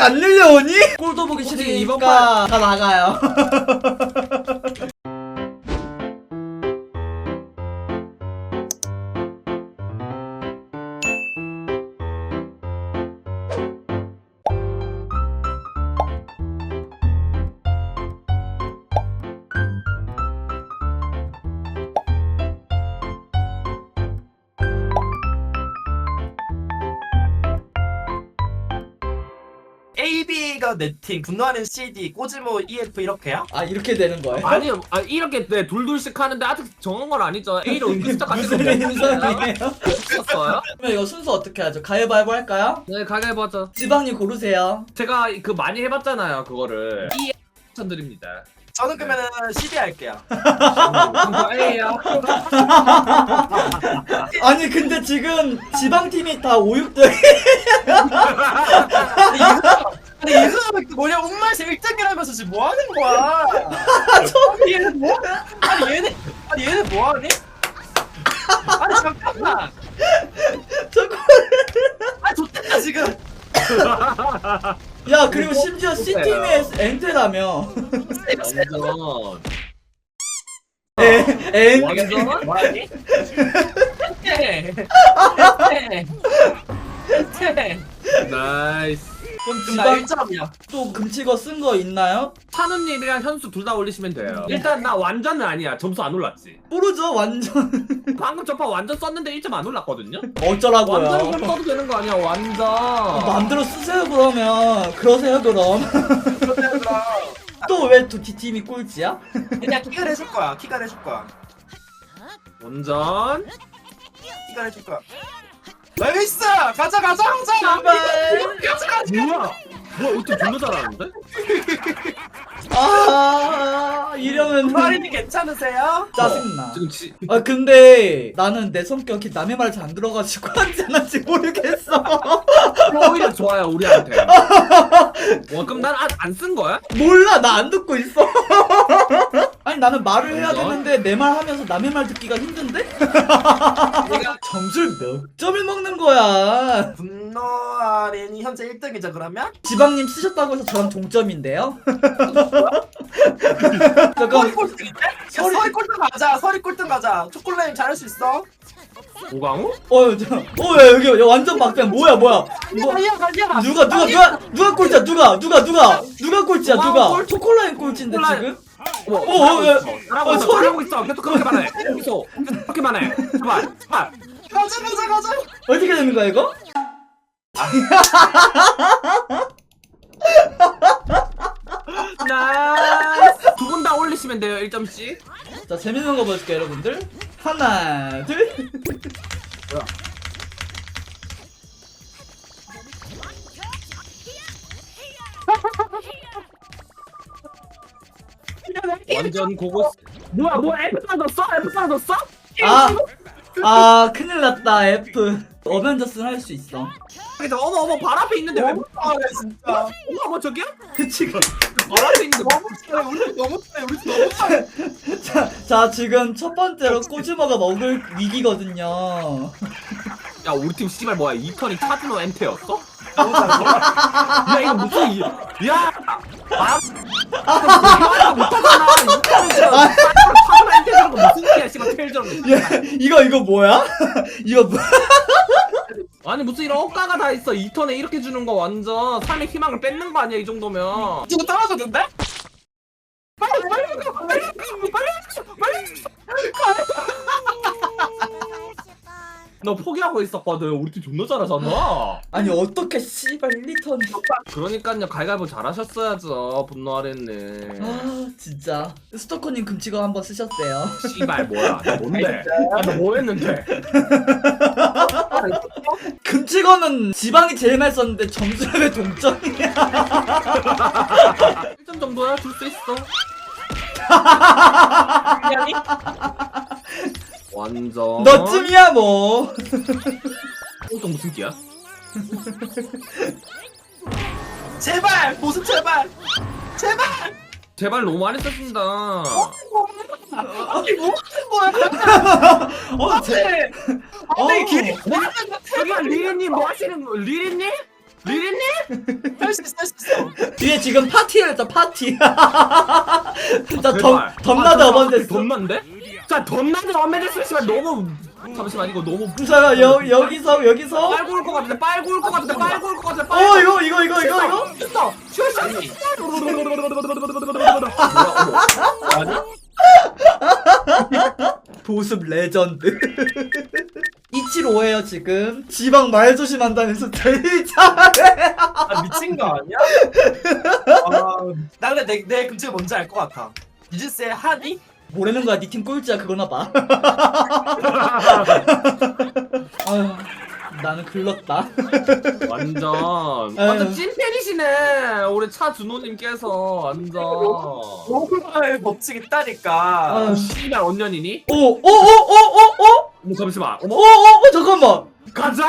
안 밀려오니? 꼴도 보기 싫으니까 이번 다 나가요. AB가 네팅, 분노하는 CD, 꼬지모 EF 이렇게요? 아 이렇게 되는 거예요? 아니요, 아, 이렇게 네, 둘둘씩 하는데 아직 정한 건 아니죠. A로 은근슬쩍 같은 거 무슨 못 인성이에요? 붙였어요? 그러면 이거 순서 어떻게 하죠? 가위바위보 할까요? 네, 가위바위보죠. 지방님 고르세요. 제가 그 많이 해봤잖아요, 그거를. E 추천드립니다. 저는 그러면은 CD 할게요. 그거 A야. 아니 근데 지금 지방팀이 다 오육들 아니 이수는 뭐냐 옥마에서 1등이라면서 지금 뭐 하는 거야? 아니 얘네 뭐? 아니 얘네 아니 얘네 뭐 하니? 아니 잠깐만. 아 좋겠다 지금. 야 그리고 심지어 C팀의 엔테라며 완전. 에, 엔 완전? 뭐하니? 네. 네. 네. 나이스. 그럼 지방 1점이야. 또 금치거 쓴 거 있나요? 찬우님이랑 현수 둘 다 올리시면 돼요. 일단 나 완전은 아니야. 점수 안 올랐지. 모르죠 완전 방금 저파 완전 썼는데 1점 안 올랐거든요? 어쩌라고요 완전 그럼 써도 되는 거 아니야, 완전. 마음대로 쓰세요 그러면 그러세요 그럼 또 왜두 D팀이 꼴찌야? 그냥 키가 해줄 거야. 키가 해줄 거야. 완전. 키가 해줄 거야. 레이스 가자 가자 가자. 제발. 가자 가자. 뭐야? 뭐야, 어떻게 존나 잘하는데? 아 이러면 마린이 괜찮으세요? 짜증나 지금 지, 아 근데 나는 내 성격이 남의 말 잘 안 들어가지고 한지 안 한지 모르겠어 오히려 좋아요, 우리한테. 와, 그럼 난 안 쓴 거야? 몰라 나 안 듣고 있어 아니 나는 말을 해야? 되는데 내 말 하면서 남의 말 듣기가 힘든데? 내가 점수를 몇 점을 먹는 거야 분노 아린이 현재 1등이죠 그러면? 지방님 쓰셨다고 해서 저랑 동점인데요? 서리 잠깐 꼴등인데? 야 서리- 서리 꼴등 가자 서리 꼴등 가자 초콜릿 잘할 수 있어? 오강우? 어, 저, 어, 야, 여기, 야, 완전 막변. 뭐야, 뭐야. 뭐, 아니야 누가, 누가, 누가, 누가 꼴찌야, 누가, 누가, 누가, 누가 꼴찌야, 어, 누가. 꼴- 초콜라인 꼴찌인데. 지금? 어, 어, 어, 야. 잘하고 어, 있어, 소리- 잘하고 있어. 계속 그렇게 말해. 계속 그렇게 말해. 제발, 제발. 가자 가자 가자 어떻게 되는 거야, 이거? 나이스. 두분 다 올리시면 돼요, 1점씩. 자, 재밌는 거 보여줄게요, 여러분들. 하나, 둘. 완전 고고. 뭐야, 뭐 F 받았어? F 받았어? 아, 아, 큰일 났다, F. 어벤져스는 할 수 있어. 그래서 어머 어머 발 앞에 있는데 왜? 너무 잘해 진짜 어머 어머 저기야? 그치, 그. 발 앞에 있는데 뭐? 너무 잘해 우리 너무 잘해 우리 너무 잘해 자, 자, 지금 첫 번째로 꼬지머가 먹을 위기거든요. 야 우리 팀 씨발 뭐야? 이 턴이 카즈노 엔테였어? 너무 잘해 야 이거 무슨 이? 야! 야? 야, 이거, 이거 뭐야? 이거 뭐 아니 무슨 이런 억가가 다 있어. 이 턴에 이렇게 주는 거 완전 삶의 희망을 뺏는 거 아니야 이 정도면. 지금 떨어졌는데? 너 포기하고 있었거든. 우리 팀 존나 잘하잖아. 아니, 어떻게 씨발 1리턴. 그러니까요 가위바위보 잘하셨어야죠 분노하랬네 아, 진짜. 스토커님 금치거 한번 쓰셨대요. 씨발 뭐야 너 뭔데 너뭐 했는데 금치거는 지방이 제일 많이 썼는데 점수가 왜 동점이야? 1점 정도야 줄 수 있어 아니 완전 너쯤이야 뭐. 또 무슨 끼야? 제발 보습 제발 제발 제발 너무 많이 썼습니다 아니 뭐 하는 거야 어, 제, 어. 아니 길이 저기야 리리님 뭐 하시는 거 리리님? 리리님? 할수 있어 할수 있어 뒤에 지금 파티를 했다 파티 진짜 덤, 제발. 덤나드 아, 어반데스 덤난데? 자 덤나드 어반데스 씨발. 너무 잠시만 이거 너무 잠깐 여, 여기서 여기서? 빨고 올 것 같은데 빨고 올 것 같은데 빨고 올 것 같은데 빨고 어 이거 이거 이거 이거 이거? 됐어 슈슈 보습 레전드. 275에요 지금. 지방 말 조심한다면서 제일 잘해. 아 미친 거 아니야? 아, 나 근데 내, 내 근처에 뭔지 알 것 같아. 유진스의 하니? 뭐라는 거야? 니 팀 꼴찌야 그거나 봐. 아휴 나는 글렀다. 완전. 아유. 완전 찐팬이시네 우리 차 준호님께서 완전. 로그마의 법칙 있다니까. 아유. 씨발 언년이니? 오 오 오 오 오 오 어머 잠시만. 어머? 오 오 오 잠깐만. 가자!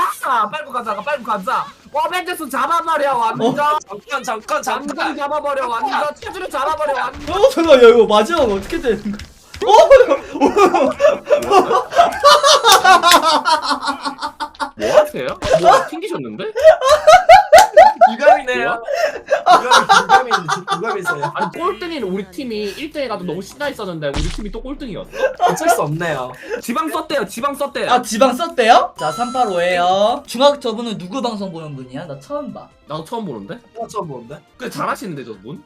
빨고 가자 빨고 가자. 와 멘테스 잡아버려 완전. 잠깐 잠깐 완전 잠깐. 잡아버려 완전. 체주를 잡아버려 완전. 어 잠깐 야 이거 마지막 어떻게 되는 거야? 어 뭐 하세요? 뭐 튕기셨는데? 유감이네요 유감이 유감이 유감이세요 아니 꼴등인 우리 팀이 1등에 가도 너무 신나 있었는데 우리 팀이 또 꼴등이었어 어쩔 수 없네요 지방 썼대요 지방 썼대요 아 지방 썼대요? 자 385에요 중학 저분은 누구 방송 보는 분이야? 나 처음 봐 나도 처음 보는데? 나 처음 보는데 근데 잘하시는데 저분?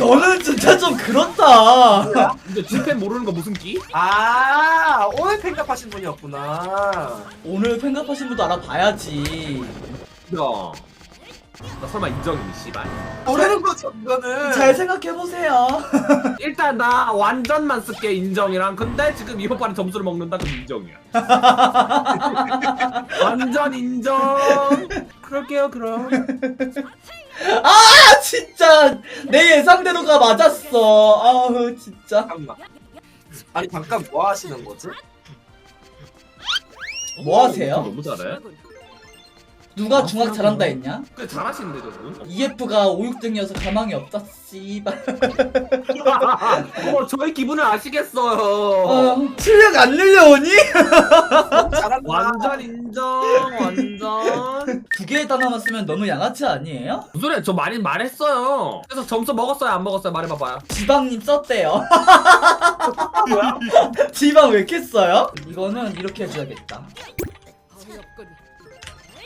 너는 진짜 좀 그렇다. 근데 G팬 모르는 거 무슨 끼? 아 오늘 팬갑하신 분이었구나. 오늘 팬갑하신 분도 알아봐야지. 야. 나 설마 인정이니 씨발. 모르는 거죠 이거는. 잘 생각해보세요. 일단 나 완전만 쓸게 인정이랑. 근데 지금 이 오빠는 점수를 먹는다 그럼 인정이야. 완전 인정. 그럴게요 그럼 아 진짜. 내 예상대로가 맞았어. 아우 진짜. 잠깐만. 아니 잠깐 뭐 하시는 거지? 뭐 하세요? 너무 잘해. 누가 중학 잘한다 했냐? 근데 잘하시는데 저분? EF가 5, 6등이어서 가망이 없다 씨발. 어 저의 기분을 아시겠어요. 어, 실력 안 늘려오니? 잘한다. 완전 인정 완전. 두 개의 단어만 쓰면 너무 양아치 아니에요? 무슨 소리야? 저 많이 말했어요. 그래서 점수 먹었어요? 안 먹었어요? 말해봐봐요. 지방님 썼대요. 뭐야? 지방 왜 이렇게 써요? 이거는 이렇게 해줘야겠다.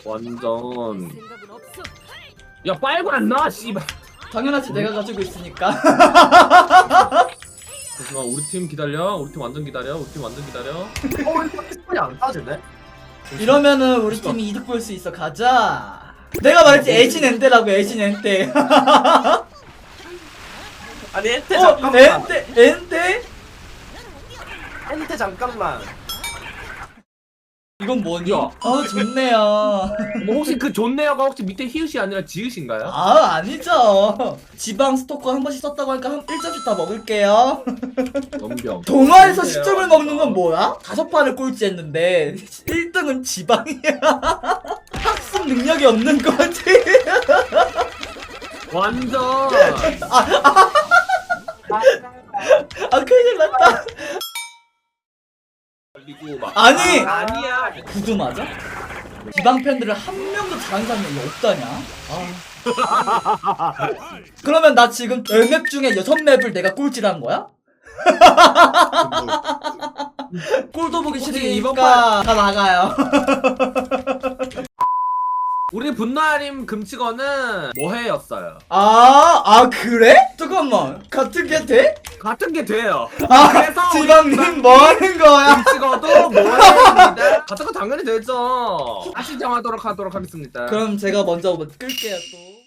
완전. 야 빨고 안 나와 씨발. 당연하지 내가 가지고 있으니까. 잠시만 우리 팀 기다려. 우리 팀 완전 기다려. 우리 팀 완전 기다려. 어왜 스폰이 안 따지네? 이러면은 우리 팀이 이득 볼 수 있어. 가자. 내가 말했지 에이진 엔테라고 에이진 엔테 아니 엔테 어 잠깐만. 엔테 엔테? 엔테 잠깐만 이건 뭐니? 야. 어 좋네요 뭐 혹시 그 좋네요가 혹시 밑에 히읗이 아니라 지읒인가요? 아 아니죠 지방 스토커 한 번씩 썼다고 하니까 한 1점씩 다 먹을게요 넘병 동화에서 좋네요. 10점을 먹는 건 뭐야? 다섯 판을 꼴찌했는데 1등은 지방이야 학습 능력이 없는 거지 완전 아 큰일 났다 그리고 막 아니 아, 아니야 구두 맞아? 지방 팬들을 한 명도 잘하는 사람이 없다냐? 아. 그러면 나 지금 10맵 중에 6맵을 내가 꼴찌란 거야? 꼴도 보기 싫으니까 다 나가요 우리 분노아림 금치거는 뭐해였어요 아, 아 그래? 잠깐만 같은 게 돼? 같은 게 돼요 아 그래서 우리 지방님 뭐 하는 거야? 금치거도 뭐해입니다 같은 거 당연히 되죠. 다시 정하도록 하도록 하겠습니다. 그럼 제가 먼저 끌게요 또